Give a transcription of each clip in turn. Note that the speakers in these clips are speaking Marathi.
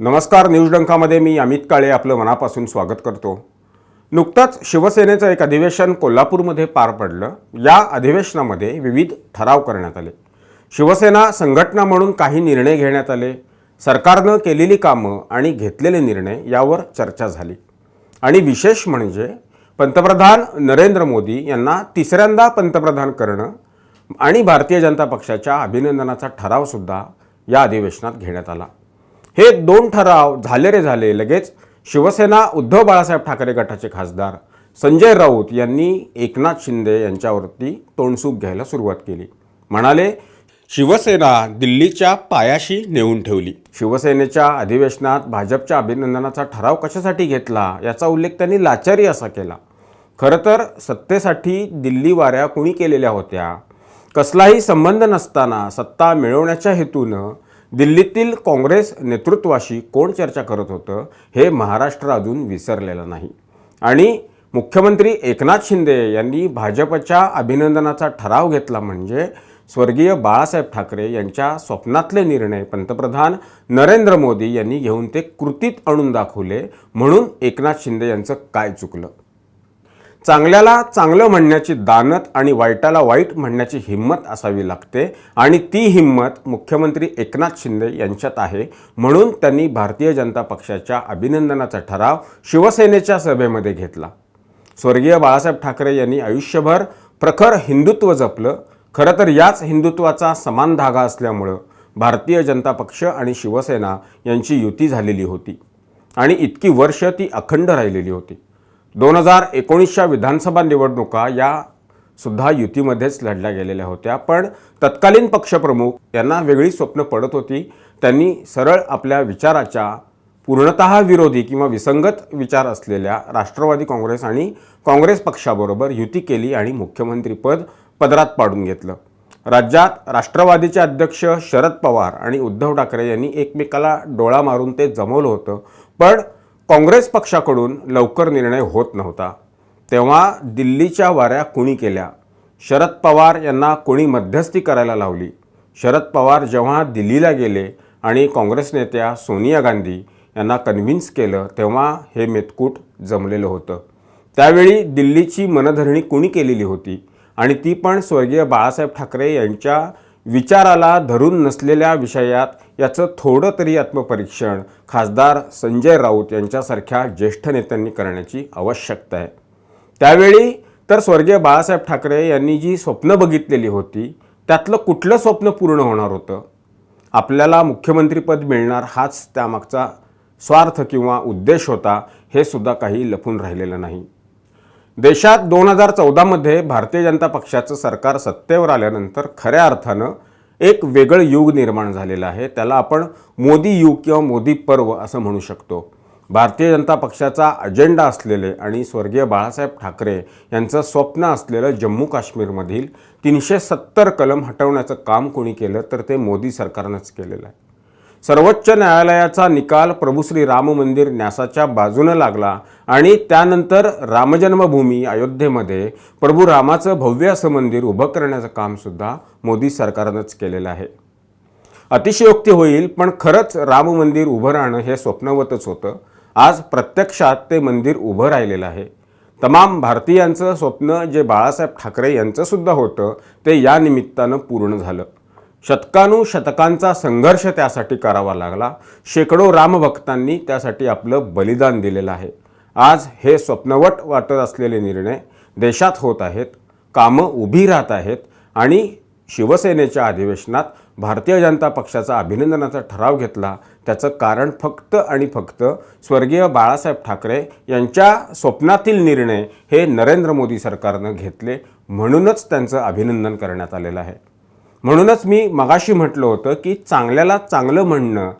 नमस्कार न्यूज डंकामध्ये मी अमित काळे आपलं मनापासून स्वागत करतो. नुकतंच शिवसेनेचं एक अधिवेशन कोल्हापूरमध्ये पार पडलं. या अधिवेशनामध्ये विविध ठराव करण्यात आले. शिवसेना संघटना म्हणून काही निर्णय घेण्यात आले. सरकारनं केलेली कामं आणि घेतलेले निर्णय यावर चर्चा झाली. आणि विशेष म्हणजे पंतप्रधान नरेंद्र मोदी यांना तिसऱ्यांदा पंतप्रधान करणं आणि भारतीय जनता पक्षाच्या अभिनंदनाचा ठरावसुद्धा या अधिवेशनात घेण्यात आला. हे दोन ठराव झाले रे झाले. लगेच शिवसेना उद्धव बाळासाहेब ठाकरे गटाचे खासदार संजय राऊत यांनी एकनाथ शिंदे यांच्यावरती तोंडसूक घ्यायला सुरुवात केली. म्हणाले शिवसेना दिल्लीच्या पायाशी नेऊन ठेवली. शिवसेनेच्या अधिवेशनात भाजपच्या अभिनंदनाचा ठराव कशासाठी घेतला याचा उल्लेख त्यांनी लाचारी असा केला. खरं तर सत्तेसाठी दिल्ली वाऱ्या कुणी केलेल्या होत्या? कसलाही संबंध नसताना सत्ता मिळवण्याच्या हेतूनं दिल्लीतील काँग्रेस नेतृत्वाशी कोण चर्चा करत होतं हे महाराष्ट्र अजून विसरलेलं नाही. आणि मुख्यमंत्री एकनाथ शिंदे यांनी भाजपच्या अभिनंदनाचा ठराव घेतला म्हणजे स्वर्गीय बाळासाहेब ठाकरे यांच्या स्वप्नातले निर्णय पंतप्रधान नरेंद्र मोदी यांनी घेऊन ते कृतीत आणून दाखवले म्हणून एकनाथ शिंदे यांचं काय चुकलं? चांगल्याला चांगलं म्हणण्याची दानत आणि वाईटाला वाईट म्हणण्याची हिंमत असावी लागते आणि ती हिंमत मुख्यमंत्री एकनाथ शिंदे यांच्यात आहे. म्हणून त्यांनी भारतीय जनता पक्षाच्या अभिनंदनाचा ठराव शिवसेनेच्या सभेमध्ये घेतला. स्वर्गीय बाळासाहेब ठाकरे यांनी आयुष्यभर प्रखर हिंदुत्व जपलं. खरं तर याच हिंदुत्वाचा समान धागा असल्यामुळं भारतीय जनता पक्ष आणि शिवसेना यांची युती झालेली होती. आणि इतकी वर्ष ती अखंड राहिलेली होती. दोन हजार एकोणीसच्या विधानसभा निवडणुका या सुद्धा युतीमध्येच लढल्या गेलेल्या होत्या. पण तत्कालीन पक्षप्रमुख यांना वेगळी स्वप्न पडत होती. त्यांनी सरळ आपल्या विचाराच्या पूर्णतः विरोधी किंवा विसंगत विचार असलेल्या राष्ट्रवादी काँग्रेस आणि काँग्रेस पक्षाबरोबर युती केली आणि मुख्यमंत्रीपद पदरात पाडून घेतलं. राज्यात राष्ट्रवादीचे अध्यक्ष शरद पवार आणि उद्धव ठाकरे यांनी एकमेकाला डोळा मारून ते जमवलं होतं. पण काँग्रेस पक्षाकडून लवकर निर्णय होत नव्हता. तेव्हा दिल्लीच्या वाऱ्या कुणी केल्या? शरद पवार यांना कोणी मध्यस्थी करायला लावली? शरद पवार जेव्हा दिल्लीला गेले आणि काँग्रेस नेत्या सोनिया गांधी यांना कन्व्हिन्स केलं तेव्हा हे मेतकूट जमलेलं होतं. त्यावेळी दिल्लीची मनधरणी कुणी केलेली होती? आणि ती पण स्वर्गीय बाळासाहेब ठाकरे यांच्या विचाराला धरून नसलेल्या विषयात याचं थोडं तरी आत्मपरीक्षण खासदार संजय राऊत यांच्यासारख्या ज्येष्ठ नेत्यांनी करण्याची आवश्यकता आहे. त्यावेळी तर स्वर्गीय बाळासाहेब ठाकरे यांनी जी स्वप्न बघितलेली होती त्यातलं कुठलं स्वप्न पूर्ण होणार होतं? आपल्याला मुख्यमंत्रीपद मिळणार हाच त्यामागचा स्वार्थ किंवा उद्देश होता हे सुद्धा काही लपून राहिलेलं नाही. देशात दोन हजार चौदामध्ये भारतीय जनता पक्षाचं सरकार सत्तेवर आल्यानंतर खऱ्या अर्थानं एक वेगळं युग निर्माण झालेलं आहे. त्याला आपण मोदी युग किंवा मोदी पर्व असं म्हणू शकतो. भारतीय जनता पक्षाचा अजेंडा असलेले आणि स्वर्गीय बाळासाहेब ठाकरे यांचं स्वप्न असलेलं जम्मू काश्मीरमधील तीनशे सत्तर कलम हटवण्याचं काम कोणी केलं तर ते मोदी सरकारनंच केलेलं आहे. सर्वोच्च न्यायालयाचा निकाल प्रभू श्री राम मंदिर न्यासाच्या बाजूनं लागला आणि त्यानंतर रामजन्मभूमी अयोध्येमध्ये प्रभू रामाचं भव्य असं मंदिर उभं करण्याचं कामसुद्धा मोदी सरकारनंच केलेलं आहे. अतिशयोक्ती होईल पण खरंच राम मंदिर उभं राहणं हे स्वप्नवतच होतं. आज प्रत्यक्षात ते मंदिर उभं राहिलेलं आहे. तमाम भारतीयांचं स्वप्न जे बाळासाहेब ठाकरे यांचंसुद्धा होतं ते या निमित्तानं पूर्ण झालं. शतकानुशतकांचा संघर्ष त्यासाठी करावा लागला. शेकडो रामभक्तांनी त्यासाठी आपलं बलिदान दिलेलं आहे. आज हे स्वप्नवट वाटत असलेले निर्णय देशात होत आहेत कामं उभी राहत आहेत आणि शिवसेनेच्या अधिवेशनात भारतीय जनता पक्षाचा अभिनंदनाचा ठराव घेतला. त्याचं कारण फक्त आणि फक्त स्वर्गीय बाळासाहेब ठाकरे यांच्या स्वप्नातील निर्णय हे नरेंद्र मोदी सरकारनं घेतले म्हणूनच त्यांचं अभिनंदन करण्यात आलेलं आहे. म्हणूनच मी मगाशी म्हटलं होतं की चांगल्याला चांगलं म्हणणं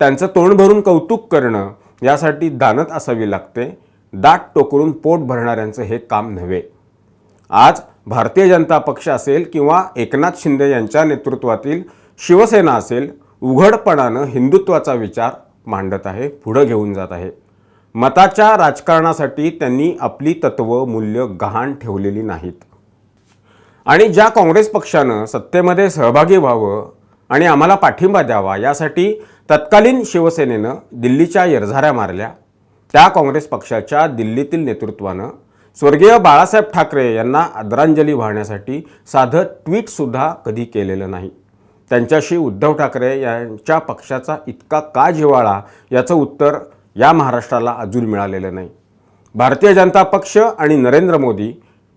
त्यांचं तोंड भरून कौतुक करणं यासाठी दानत असावी लागते. दाट टोकरून पोट भरणाऱ्यांचं हे काम नव्हे. आज भारतीय जनता पक्ष असेल किंवा एकनाथ शिंदे यांच्या नेतृत्वातील शिवसेना असेल उघडपणानं हिंदुत्वाचा विचार मांडत आहे पुढं घेऊन जात आहे. मताच्या राजकारणासाठी त्यांनी आपली तत्त्व मूल्य गहाण ठेवलेली नाहीत. आणि ज्या काँग्रेस पक्षानं सत्तेमध्ये सहभागी व्हावं आणि आम्हाला पाठिंबा द्यावा यासाठी तत्कालीन शिवसेनेनं दिल्लीच्या येरझाऱ्या मारल्या त्या काँग्रेस पक्षाच्या दिल्लीतील नेतृत्वानं स्वर्गीय बाळासाहेब ठाकरे यांना आदरांजली वाहण्यासाठी साधं ट्विटसुद्धा कधी केलेलं नाही. त्यांच्याशी उद्धव ठाकरे यांच्या पक्षाचा इतका का जिवाळा याचं उत्तर या महाराष्ट्राला अजून मिळालेलं नाही. भारतीय जनता पक्ष आणि नरेंद्र मोदी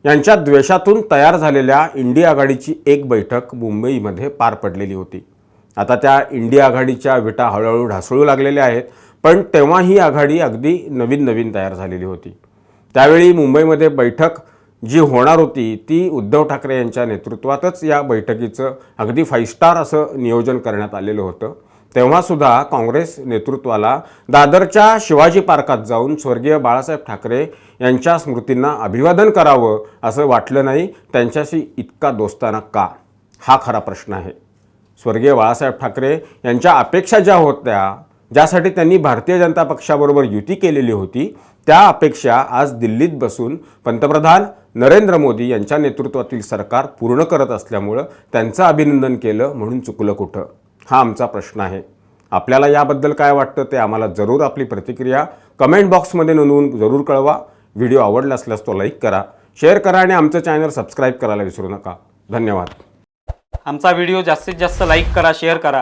यांच्या द्वेषातून तयार झालेल्या इंडिया आघाडीची एक बैठक मुंबईमध्ये पार पडलेली होती. आता त्या इंडिया आघाडीच्या विटा हळूहळू ढासळू लागलेल्या आहेत. पण तेव्हा ही आघाडी अगदी नवीन नवीन तयार झालेली होती. त्यावेळी मुंबईमध्ये बैठक जी होणार होती ती उद्धव ठाकरे यांच्या नेतृत्वातच या बैठकीचं अगदी फाईव्ह स्टार असं नियोजन करण्यात आलेलं होतं. तेव्हासुद्धा काँग्रेस नेतृत्वाला दादरच्या शिवाजी पार्कात जाऊन स्वर्गीय बाळासाहेब ठाकरे यांच्या स्मृतींना अभिवादन करावं असं वाटलं नाही त्यांच्याशी इतका दोस्ताना का? हा खरा प्रश्न आहे. स्वर्गीय बाळासाहेब ठाकरे यांच्या अपेक्षा ज्या होत्या ज्यासाठी त्यांनी भारतीय जनता पक्षाबरोबर युती केलेली होती त्या अपेक्षा आज दिल्लीत बसून पंतप्रधान नरेंद्र मोदी यांच्या नेतृत्वातील सरकार पूर्ण करत असल्यामुळं त्यांचं अभिनंदन केलं म्हणून चुकलं कुठं? हा आमचा प्रश्न आहे. आपल्याला याबद्दल काय वाटतं ते आम्हाला जरूर आपली प्रतिक्रिया कमेंट बॉक्समध्ये नोंदवून जरूर कळवा. व्हिडिओ आवडला असल्यास तो लाईक करा शेअर करा आणि आमचं चॅनल सबस्क्राईब करायला विसरू नका. धन्यवाद. आमचा व्हिडिओ जास्तीत जास्त लाईक करा शेअर करा.